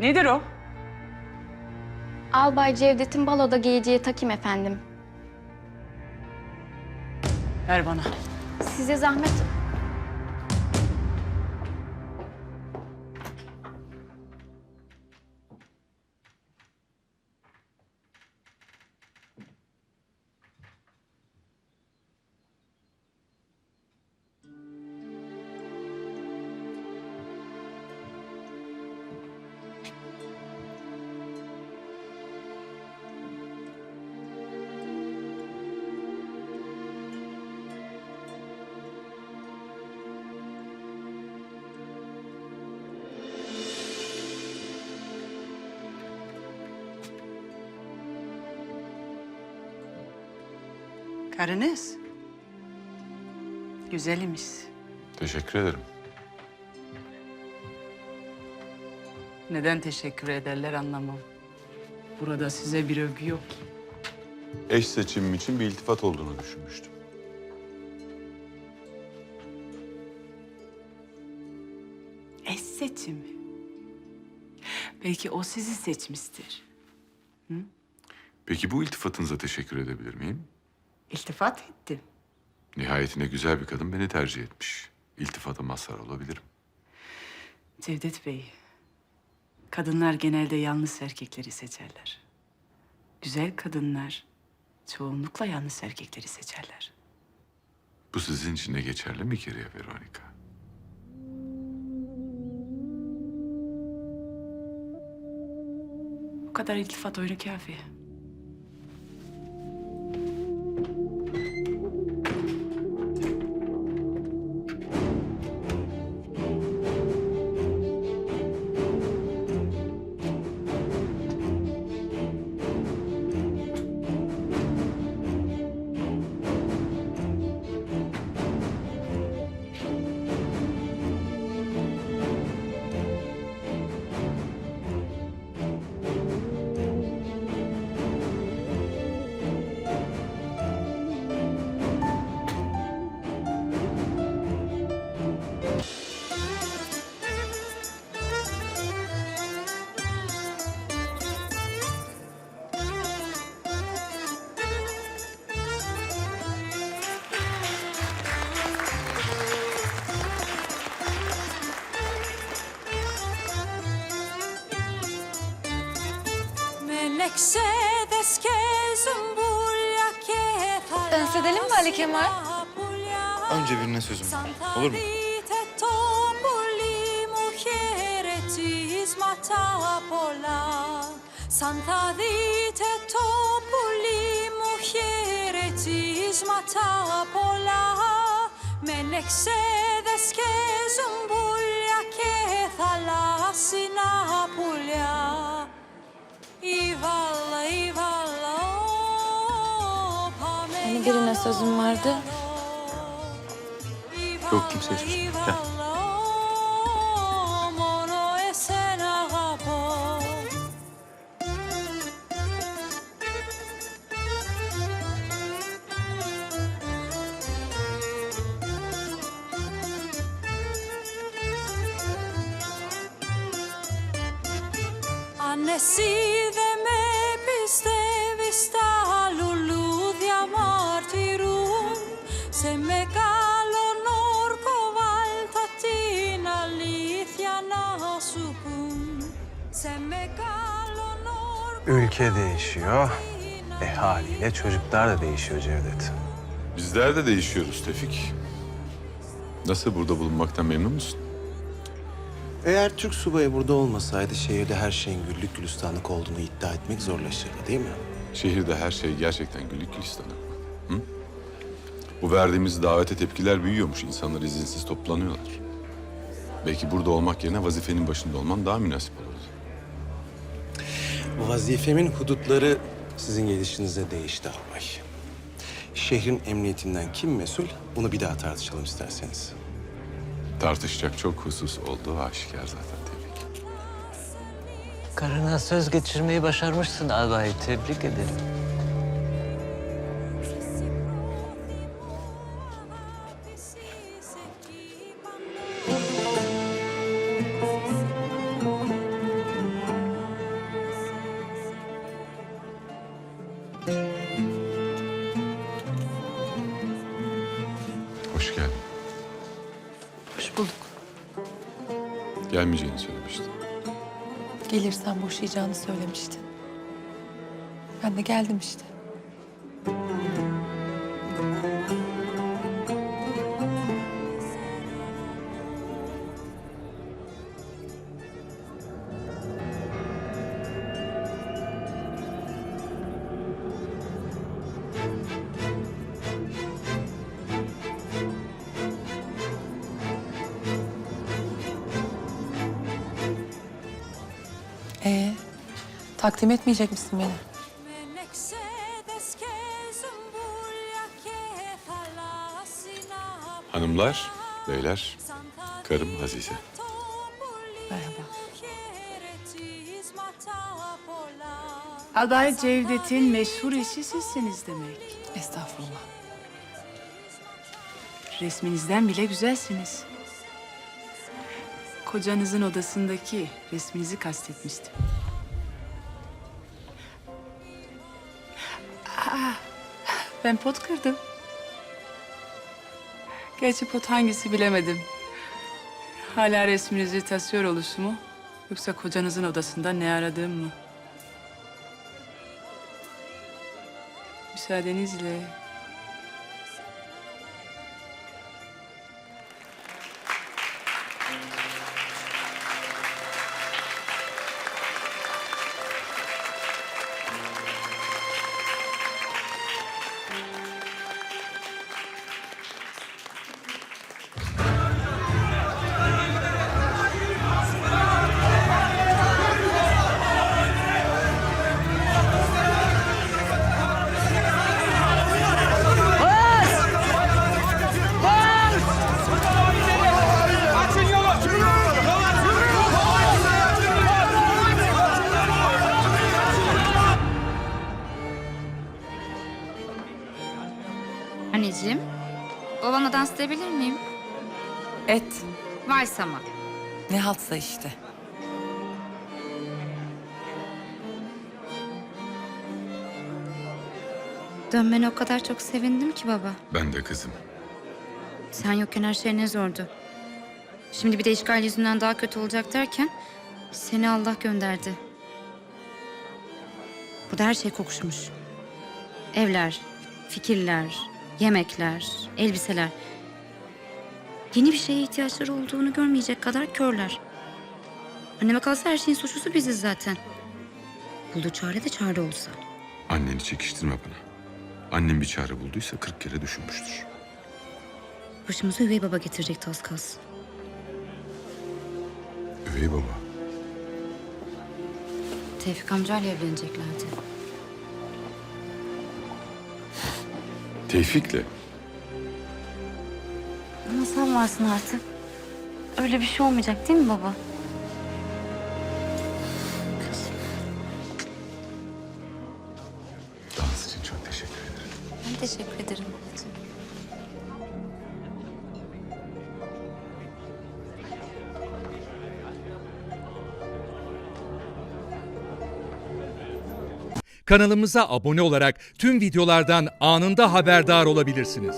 Nedir o? Albay Cevdet'in baloda giyeceği takim efendim. Ver bana. Size zahmet... Karınız. Güzelmiş. Teşekkür ederim. Neden teşekkür ederler anlamam. Burada size bir övgü yok ki. Eş seçimim için bir iltifat olduğunu düşünmüştüm. Eş seçimi. Belki o sizi seçmiştir. Peki bu iltifatınıza teşekkür edebilir miyim? İltifat ettim. Nihayetinde güzel bir kadın beni tercih etmiş. İltifata mazhar olabilirim. Cevdet Bey, kadınlar genelde yalnız erkekleri seçerler. Güzel kadınlar çoğunlukla yalnız erkekleri seçerler. Bu sizin için de geçerli mi Kiriye Veronica? Bu kadar iltifat oyunu kafi. Ελεξέδες και ζουμπούλια και θαλάσσια Σαν στρατελή μου πάλι Κεμάλ. Αν τζεβινέ σου ζουμπούλια. Όλο μου. Δείτε το πουλί μου χαιρετίσματα πολλά. Σαν θα δείτε το πουλί μου χαιρετίσματα πολλά. Με λεξέδες και ζουμπούλια και θαλάσσινα πουλιά. Hani birine sözüm vardı. Yok kimseye şey sözüm. Gel. Annesi Ülke değişiyor. E haliyle çocuklar da değişiyor Cevdet. Bizler de değişiyoruz Tevfik. Nasıl burada bulunmaktan memnun musun? Eğer Türk subayı burada olmasaydı şehirde her şeyin güllük gülistanlık olduğunu iddia etmek zorlaşırdı değil mi? Şehirde her şey gerçekten güllük gülistanlık mı? Hı? Bu verdiğimiz davete tepkiler büyüyormuş. İnsanlar izinsiz toplanıyorlar. Belki burada olmak yerine vazifenin başında olman daha münasip olurdu. Bu vazifemin hudutları sizin gelişinizde değişti albay. Şehrin emniyetinden kim mesul? Bunu bir daha tartışalım isterseniz. Tartışacak çok husus olduğu aşikar zaten Tevfik. Karına söz geçirmeyi başarmışsın albay. Tebrik ederim. Hoş geldin. Hoş bulduk. Gelmeyeceğini söylemiştin. Gelirsen boşayacağını söylemiştin. Ben de geldim işte. Ee, takdim etmeyecek misin beni? Hanımlar, beyler, karım Azize. Merhaba. Aday Cevdet'in meşhur eşi sizsiniz demek. Estağfurullah. Resminizden bile güzelsiniz. Kocanızın odasındaki resminizi kastetmiştim. Aa, ben pot kırdım. Gerçi pot hangisi bilemedim. Hala resminizi taşıyor oluşu mu? Yoksa kocanızın odasında ne aradığım mı? Müsaadenizle. Edebilir miyim? Et. Vals ama. Ne haltsa işte. Dönmene o kadar çok sevindim ki baba. Ben de kızım. Sen yokken her şey ne zordu. Şimdi bir de işgal yüzünden daha kötü olacak derken seni Allah gönderdi. Burada her şey kokuşmuş. Evler, fikirler, yemekler, elbiseler. Yeni bir şeye ihtiyaçları olduğunu görmeyecek kadar körler. Anneme kalsa her şeyin suçlusu biziz zaten. Bulduğu çare de çare olsa. Anneni çekiştirme bana. Annem bir çare bulduysa kırk kere düşünmüştür. Başımıza üvey baba getirecekti az kalsın. Üvey baba. Tevfik amcayla evleneceklerdi. Tevfik'le. Ama sen varsın artık. Öyle bir şey olmayacak değil mi baba? Dans için çok teşekkür ederim. Ben teşekkür ederim babacığım. Kanalımıza abone olarak tüm videolardan anında haberdar olabilirsiniz.